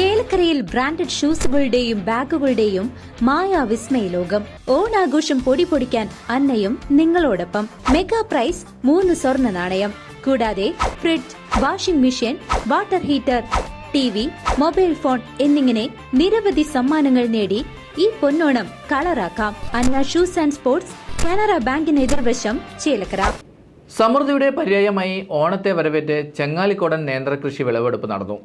ചേലക്കരയിൽ ബ്രാൻഡഡ് ഷൂസുകളുടെയും ബാഗുകളുടെയും മായ വിസ്മയ ലോകം ഓണാഘോഷം പൊടി പൊടിക്കാൻ അന്നയും നിങ്ങളോടൊപ്പം. മെഗാ പ്രൈസ് മൂന്ന് സ്വർണ നാണയം. കൂടാതെ fridge washing machine water heater T V mobile phone എന്നിങ്ങനെ നിരവധി സമ്മാനങ്ങൾ നേടി ഈ Ponnonam കളറാക്കാം. Anna shoes and sports Canara ബാങ്കിന് എതിർവശം ചേലക്കര. സമൃദ്ധിയുടെ പര്യായമായി ഓണത്തെ വരവേറ്റ് ചെങ്ങാലിക്കോടൻ നേന്ത്രകൃഷി വിളവെടുപ്പ് നടന്നു.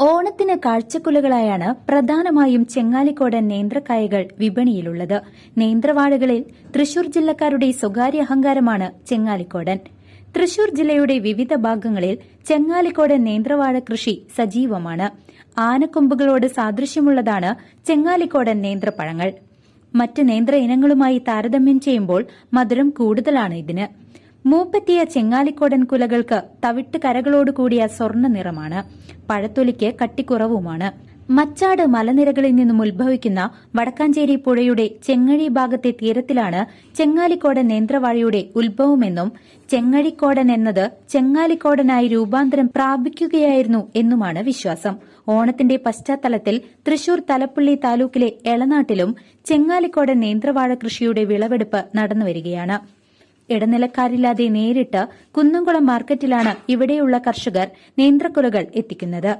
ഓണത്തിന് കാഴ്ചക്കുലകളായാണ് പ്രധാനമായും ചെങ്ങാലിക്കോടൻ നേന്ത്രക്കായകൾ വിപണിയിലുള്ളത്. നേന്ത്രവാഴകളിൽ തൃശൂർ ജില്ലക്കാരുടെ സ്വകാര്യ അഹങ്കാരമാണ് ചെങ്ങാലിക്കോടൻ. തൃശൂർ ജില്ലയുടെ വിവിധ ഭാഗങ്ങളിൽ ചെങ്ങാലിക്കോടൻ നേന്ത്രവാഴ കൃഷി സജീവമാണ്. ആനക്കൊമ്പുകളോട് സാദൃശ്യമുള്ളതാണ് ചെങ്ങാലിക്കോടൻ നേന്ത്രപ്പഴങ്ങൾ. മറ്റ് നേന്ത്ര ഇനങ്ങളുമായി താരതമ്യം ചെയ്യുമ്പോൾ മധുരം കൂടുതലാണ് ഇതിന്. മൂപ്പറ്റിയ ചെങ്ങാലിക്കോടൻ കുലകൾക്ക് തവിട്ട് കരകളോട് കൂടിയ സ്വർണ നിറമാണ്. പഴത്തൊലിക്ക് കട്ടിക്കുറവുമാണ്. മച്ചാട് മലനിരകളിൽ നിന്നും ഉത്ഭവിക്കുന്ന വടക്കാഞ്ചേരി പുഴയുടെ ചെങ്ങഴി ഭാഗത്തെ തീരത്തിലാണ് ചെങ്ങാലിക്കോടൻ നേന്ത്രവാഴയുടെ ഉത്ഭവമെന്നും ചെങ്ങഴിക്കോടൻ എന്നത് ചെങ്ങാലിക്കോടനായി രൂപാന്തരം പ്രാപിക്കുകയായിരുന്നു എന്നുമാണ് വിശ്വാസം. ഓണത്തിന്റെ പശ്ചാത്തലത്തിൽ തൃശൂർ തലപ്പള്ളി താലൂക്കിലെ എളനാട്ടിലും ചെങ്ങാലിക്കോടൻ നേന്ത്രവാഴ കൃഷിയുടെ വിളവെടുപ്പ് നടന്നുവരികയാണ്. ഇടനിലക്കാരില്ലാതെ നേരിട്ട് കുന്നംകുളം മാർക്കറ്റിലാണ് ഇവിടെയുള്ള കർഷകർ നേന്ത്രക്കുലകൾ എത്തിക്കുന്നത്.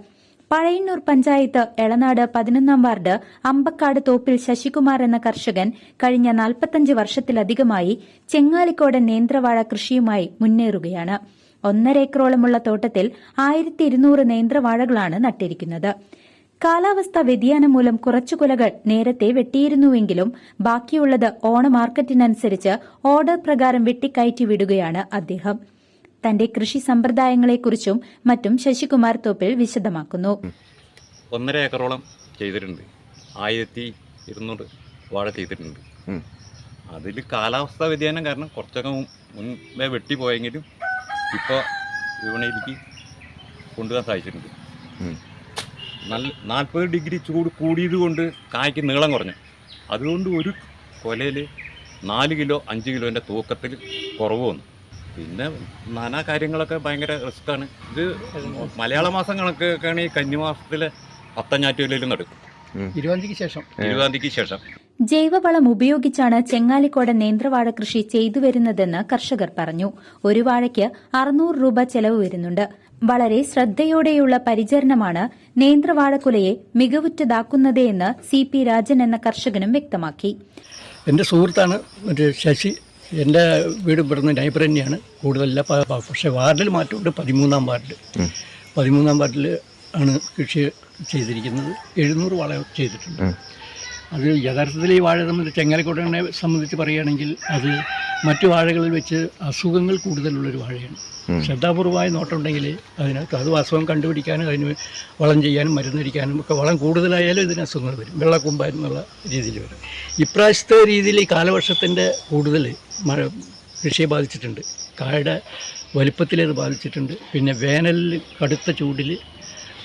പഴയന്നൂർ പഞ്ചായത്ത് എളനാട് പതിനൊന്നാം വാർഡ് അമ്പക്കാട് തോപ്പിൽ ശശികുമാർ എന്ന കർഷകൻ കഴിഞ്ഞ നാൽപ്പത്തഞ്ച് വർഷത്തിലധികമായി ചെങ്ങാലിക്കോട് നേന്ത്രവാഴ കൃഷിയുമായി മുന്നേറുകയാണ്. ഒന്നര ഏക്കറോളമുള്ള തോട്ടത്തിൽ ആയിരത്തി ഇരുന്നൂറ് നേന്ത്രവാഴകളാണ് നട്ടിരിക്കുന്നത്. കാലാവസ്ഥാ വ്യതിയാനം മൂലം കുറച്ചു കുലകൾ നേരത്തെ വെട്ടിയിരുന്നുവെങ്കിലും ബാക്കിയുള്ളത് ഓണ മാർക്കറ്റിനനുസരിച്ച് ഓർഡർ പ്രകാരം വെട്ടിക്കയറ്റി വിടുകയാണ് അദ്ദേഹം. തന്റെ കൃഷി സമ്പ്രദായങ്ങളെക്കുറിച്ചും മറ്റും ശശികുമാർ തോപ്പിൽ വിശദമാക്കുന്നു. ഒന്നര ഏക്കറോളം ചെയ്തിട്ടുണ്ട്. ആയിരത്തി ഇരുന്നൂറ് വാഴ ചെയ്തിട്ടുണ്ട്. അതിൽ കാലാവസ്ഥാ വ്യതിയാനം കാരണം കുറച്ചൊക്കെ മുൻ- മുൻപേ വെട്ടിപ്പോയെങ്കിലും ഇപ്പോൾ വിപണിയിലേക്ക് കൊണ്ടുവരാൻ സാധിച്ചിട്ടുണ്ട്. നല്ല നാൽപ്പത് ഡിഗ്രി ചൂട് കൂടിയത് കൊണ്ട് കായ്ക്ക് നീളം കുറഞ്ഞു. അതുകൊണ്ട് ഒരു കൊലയിൽ നാല് കിലോ അഞ്ച് കിലോന്റെ തൂക്കത്തിൽ കുറവ് വന്നു. പിന്നെ നാനാ കാര്യങ്ങളൊക്കെ ഭയങ്കര റിസ്ക്കാണ് ഇത് മലയാള മാസം കണക്കൊക്കെയാണ് ഈ കന്നിമാസത്തിലെ പത്തഞ്ഞാറ്റുകളിലും നടക്കും. ഇരുപതിക്ക് ശേഷം. ഇരുപതാം തീയതിക്ക് ശേഷം. ജൈവവളം ഉപയോഗിച്ചാണ് ചെങ്ങാലിക്കോട് നേന്ത്രവാഴ കൃഷി ചെയ്തു വരുന്നതെന്ന് കർഷകർ പറഞ്ഞു. ഒരു വാഴയ്ക്ക് അറുന്നൂറ് രൂപ ചെലവ് വരുന്നുണ്ട്. വളരെ ശ്രദ്ധയോടെയുള്ള പരിചരണമാണ് നേന്ത്രവാഴക്കുലയെ മികവുറ്റതാക്കുന്നതെന്ന് സി പി രാജൻ എന്ന കർഷകനും വ്യക്തമാക്കി. എന്റെ സുഹൃത്താണ് മറ്റേ ശശി. എന്റെ വീട് ഇവിടുന്ന് നൈബർ തന്നെയാണ്. കൂടുതലല്ല പക്ഷേ വാർഡിൽ മാറ്റമുണ്ട്. പതിമൂന്നാം വാർഡിൽ പതിമൂന്നാം വാർഡിൽ ആണ് കൃഷി ചെയ്തിരിക്കുന്നത്. എഴുന്നൂറ് വളം ചെയ്തിട്ടുണ്ട്. അത് യഥാർത്ഥത്തിൽ ഈ വാഴ സംബന്ധിച്ച് ചെങ്ങലക്കോട്ടനെ സംബന്ധിച്ച് പറയുകയാണെങ്കിൽ അത് മറ്റു വാഴകളിൽ വെച്ച് അസുഖങ്ങൾ കൂടുതലുള്ളൊരു വാഴയാണ്. ശ്രദ്ധാപൂർവമായ നോട്ടമുണ്ടെങ്കിൽ അതിനകത്ത് അത് അസുഖം കണ്ടുപിടിക്കാനും അതിന് വളം ചെയ്യാനും മരുന്നടിക്കാനും ഒക്കെ വളം കൂടുതലായാലും ഇതിന് അസുഖങ്ങൾ വരും. വെള്ളക്കുമ്പ എന്നുള്ള രീതിയിൽ വരും. ഇപ്രാവശ്യത്തെ രീതിയിൽ ഈ കാലവർഷത്തിന്റെ കൂടുതൽ മഴ കൃഷിയെ ബാധിച്ചിട്ടുണ്ട്. കായുടെ വലിപ്പത്തിലേത് ബാധിച്ചിട്ടുണ്ട്. പിന്നെ വേനലിൽ കടുത്ത ചൂടിൽ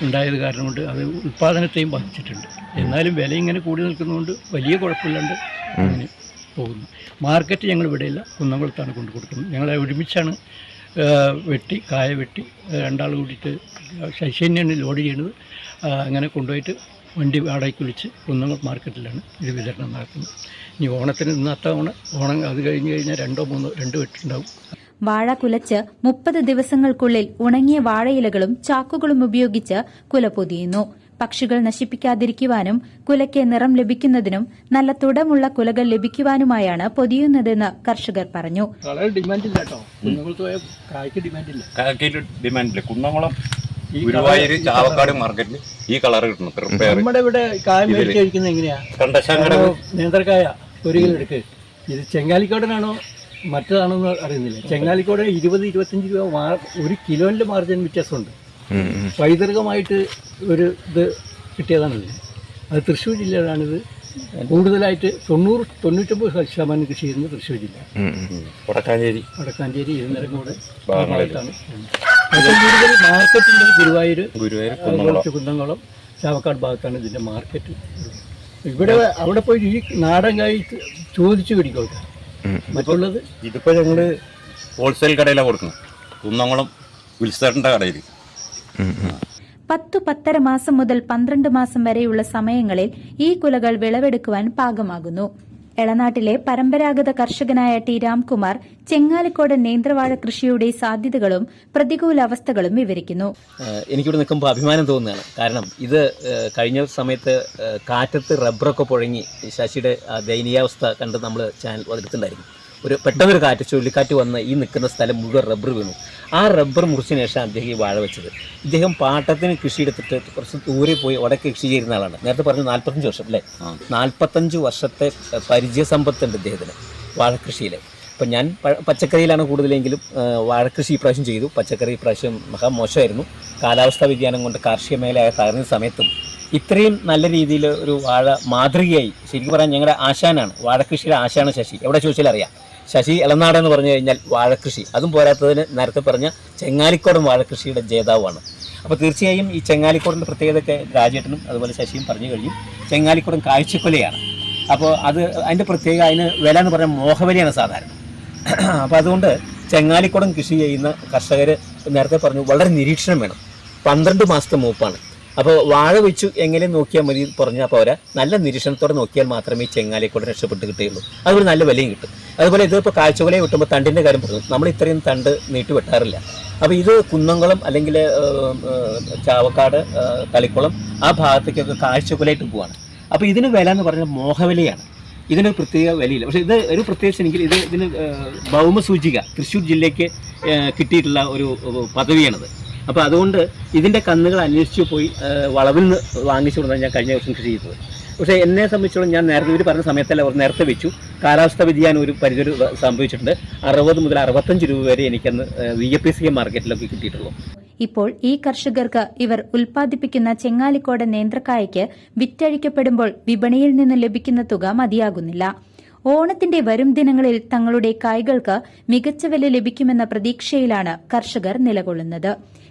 ഉണ്ടായത് കാരണം കൊണ്ട് അത് ഉൽപ്പാദനത്തെയും ബാധിച്ചിട്ടുണ്ട്. എന്നാലും വില ഇങ്ങനെ കൂടി നിൽക്കുന്നതുകൊണ്ട് വലിയ കുഴപ്പമില്ലാണ്ട് അങ്ങനെ പോകുന്നു. മാർക്കറ്റ് ഞങ്ങൾ ഇവിടെയില്ല. കുന്നംകുളത്താണ് കൊണ്ടു കൊടുക്കുന്നത്. ഞങ്ങൾ ഒരുമിച്ചാണ് വെട്ടി കായ വെട്ടി രണ്ടാൾ കൂടിയിട്ട് ശൈശന്യാണ് ലോഡ് ചെയ്യുന്നത് അങ്ങനെ കൊണ്ടുപോയിട്ട് വണ്ടി വാടകയ്ക്ക് വിളിച്ച് കുന്നംകുളം മാർക്കറ്റിലാണ് ഇത് വിതരണം നടത്തുന്നത്. ഇനി ഓണത്തിന് ഇന്നത്തെ ഓണം ഓണം അത് കഴിഞ്ഞ് കഴിഞ്ഞാൽ രണ്ടോ മൂന്നോ രണ്ട് വെട്ടുണ്ടാവും. വാഴ കുലച്ച് മുപ്പത് ദിവസങ്ങൾക്കുള്ളിൽ ഉണങ്ങിയ വാഴയിലകളും ചാക്കുകളും ഉപയോഗിച്ച് കുല പൊതിയുന്നു. പക്ഷികൾ നശിപ്പിക്കാതിരിക്കുവാനും കുലയ്ക്ക് നിറം ലഭിക്കുന്നതിനും നല്ല തുടമുള്ള കുലകൾ ലഭിക്കുവാനുമായാണ് പൊതിയുന്നതെന്ന് കർഷകർ പറഞ്ഞു. കുന്നംകുളം ഈ ഗുരുവായൂർ ചാവക്കാട് മാർക്കറ്റിൽ ഈ കളർ കിട്ടുന്നു നമ്മുടെ ഇവിടെ കായ മേടിച്ച് കഴിക്കുന്നത് എങ്ങനെയാ? നേന്ത്രക്കായ ഒരു കിലോ എടുക്ക്. ഇത് ചെങ്ങാലിക്കോടനാണോ? മറ്റേതാണോ എന്ന് അറിയുന്നില്ല. ചെങ്ങാലിക്കോട് ഇരുപത് ഇരുപത്തഞ്ച് രൂപ ഒരു കിലോന്റെ മാർജിൻ വ്യത്യാസമുണ്ട്. പൈതൃകമായിട്ട് ഒരു ഇത് കിട്ടിയതാണ് അത് തൃശ്ശൂർ ജില്ലയിലാണിത് കൂടുതലായിട്ട് തൊണ്ണൂറ് തൊണ്ണൂറ്റൊമ്പത് ശതമാനം കൃഷി ചെയ്യുന്നത് തൃശ്ശൂർ ജില്ല. വടക്കാഞ്ചേരി. വടക്കാഞ്ചേരി ഇരുന്നരങ്ങോട്. ഭാഗത്താണ് കൂടുതൽ ഗുരുവായൂർ ഗുരുവായൂർ കുറച്ച് കുന്നംകുളം ചാവക്കാട് ഭാഗത്താണ് ഇതിന്റെ മാർക്കറ്റ് ഇവിടെ അവിടെ പോയി ഈ നാടൻ കായ് ചോദിച്ചു പിടിക്കും മറ്റുള്ളത്? ഇതിപ്പോ ഞങ്ങൾ ഹോൾസെയിൽ കടയിലാണ് കൊടുക്കുന്നത്. കുന്നംകുളം വിൽസേട്ടന്റെ കടയിൽ പത്തു പത്തര മാസം മുതൽ പന്ത്രണ്ട് മാസം വരെയുള്ള സമയങ്ങളിൽ ഈ കുലകൾ വിളവെടുക്കുവാൻ പാകമാകുന്നു. എളനാട്ടിലെ പരമ്പരാഗത കർഷകനായ ടി രാംകുമാർ ചെങ്ങാലിക്കോട് നേന്ത്രവാഴ കൃഷിയുടെ സാധ്യതകളും പ്രതികൂല അവസ്ഥകളും വിവരിക്കുന്നു. എനിക്കിവിടെ നിൽക്കുമ്പോൾ അഭിമാനം തോന്നുകയാണ്. കാരണം ഇത് കഴിഞ്ഞ സമയത്ത് കാറ്റത്ത് റബ്ബറൊക്കെ പുഴങ്ങി ശശിയുടെ ദയനീയാവസ്ഥ കണ്ട് നമ്മൾ ചാനൽ എടുത്തിട്ടുണ്ടായിരുന്നു ഒരു പെട്ടെന്നൊരു കാറ്റ് ചുഴലിക്കാറ്റ് വന്ന് ഈ നിൽക്കുന്ന സ്ഥലം മുഴുവൻ റബ്ബർ വീണു. ആ റബ്ബർ മുറിച്ചതിന് ശേഷം അദ്ദേഹം ഈ വാഴ വെച്ചത്. ഇദ്ദേഹം പാട്ടത്തിന് കൃഷി എടുത്തിട്ട് കുറച്ച് ദൂരെ പോയി അവിടെ കൃഷി ചെയ്യുന്ന ആളാണ്. നേരത്തെ പറഞ്ഞു നാൽപ്പത്തഞ്ച് വർഷം അല്ലേ? നാൽപ്പത്തഞ്ച് വർഷത്തെ പരിചയ സമ്പത്തുണ്ട് ഇദ്ദേഹത്തിന് വാഴക്കൃഷിയിൽ ഇപ്പം ഞാൻ പച്ചക്കറിയിലാണ് കൂടുതലെങ്കിലും വാഴ വാഴക്കൃഷി ഇപ്രാവശ്യം ചെയ്തു. പച്ചക്കറി ഇപ്രാവശ്യം മഹാ മോശമായിരുന്നു. കാലാവസ്ഥാ വ്യതിയാനം കൊണ്ട് കാർഷിക മേഖലയായ തകർന്ന സമയത്തും ഇത്രയും നല്ല രീതിയിൽ ഒരു വാഴ മാതൃകയായി. ശരിക്കും പറയാൻ ഞങ്ങളുടെ ആശാനാണ് വാഴക്കൃഷിയുടെ ആശാന ശശി. എവിടെ ചോദിച്ചാലും അറിയാം. ശശി ഇളനാട് എന്ന് പറഞ്ഞു കഴിഞ്ഞാൽ വാഴക്കൃഷി. അതും പോരാത്തതിന് നേരത്തെ പറഞ്ഞ ചെങ്ങാലിക്കോടൻ വാഴക്കൃഷിയുടെ ജേതാവാണ്. അപ്പോൾ തീർച്ചയായും ഈ ചെങ്ങാലിക്കോടിന്റെ പ്രത്യേകതയൊക്കെ രാജേട്ടനും അതുപോലെ ശശിയും പറഞ്ഞു കഴിഞ്ഞു. ചെങ്ങാലിക്കോടൻ കാഴ്ചക്കൊലയാണ്. അപ്പോൾ അത് അതിന്റെ പ്രത്യേക അതിന് വില എന്ന് പറഞ്ഞാൽ മോഹവലിയാണ് സാധാരണ. അപ്പോൾ അതുകൊണ്ട് ചെങ്ങാലിക്കുടം കൃഷി ചെയ്യുന്ന കർഷകർ നേരത്തെ പറഞ്ഞു വളരെ നിരീക്ഷണം വേണം. പന്ത്രണ്ട് മാസത്തെ മൂപ്പാണ്. അപ്പോൾ വാഴ വെച്ചു എങ്ങനെ നോക്കിയാൽ മതി പറഞ്ഞാൽ പോരാ. നല്ല നിരീക്ഷണത്തോടെ നോക്കിയാൽ മാത്രമേ ഈ കൂടെ രക്ഷപ്പെട്ട് കിട്ടുകയുള്ളൂ. അതുപോലെ നല്ല വിലയും കിട്ടും. അതുപോലെ ഇതിപ്പോൾ കാഴ്ചകളെ വെട്ടുമ്പോൾ തണ്ടിന്റെ കാര്യം പറഞ്ഞു. നമ്മൾ ഇത്രയും തണ്ട് നീട്ടി വെട്ടാറില്ല. അപ്പോൾ ഇത് കുന്നംകുളം അല്ലെങ്കിൽ ചാവക്കാട് തളിക്കുളം ആ ഭാഗത്തേക്കൊക്കെ കാഴ്ചകുലയായിട്ട് പോവാണ്. അപ്പോൾ ഇതിന് വില എന്ന് പറഞ്ഞാൽ മോഹവിലയാണ്. ഇതിന് പ്രത്യേക വിലയില്ല. പക്ഷേ ഇത് ഒരു പ്രത്യേകിച്ച് എനിക്ക് ഇത് ഇതിന് ഭൗമസൂചിക തൃശ്ശൂർ ജില്ലയ്ക്ക് കിട്ടിയിട്ടുള്ള ഒരു പദവിയാണിത്. അപ്പോൾ അതുകൊണ്ട് ഇതിന്റെ കന്നുകൾ അന്വേഷിച്ചു പോയി വളവിൽ നിന്ന് വാങ്ങിച്ചു കൊണ്ടാണ് ഞാൻ കഴിഞ്ഞ വർഷം കൃഷി ചെയ്തത്. പക്ഷേ എന്നെ സംബന്ധിച്ചോളം ഞാൻ നേരത്തെ ഇവർ പറഞ്ഞ സമയത്തല്ല അവർ നേരത്തെ വെച്ചു. കാലാവസ്ഥ വ്യതിയാനം ഒരു പരിധി സംഭവിച്ചിട്ടുണ്ട്. അറുപത് മുതൽ അറുപത്തഞ്ച് രൂപ വരെ എനിക്കന്ന് വി എ പി സി മാർക്കറ്റിലൊക്കെ കിട്ടിയിട്ടുള്ളൂ. ഇപ്പോൾ ഈ കർഷകർക്ക് ഇവർ ഉൽപ്പാദിപ്പിക്കുന്ന ചെങ്ങാലിക്കോട് നേന്ത്രക്കായയ്ക്ക് വിറ്റഴിക്കപ്പെടുമ്പോൾ വിപണിയിൽ നിന്ന് ലഭിക്കുന്ന തുക മതിയാകുന്നില്ല. ഓണത്തിന്റെ വരും ദിനങ്ങളിൽ തങ്ങളുടെ കായ്കൾക്ക് മികച്ച വില ലഭിക്കുമെന്ന പ്രതീക്ഷയിലാണ് കർഷകർ നിലകൊള്ളുന്നത്.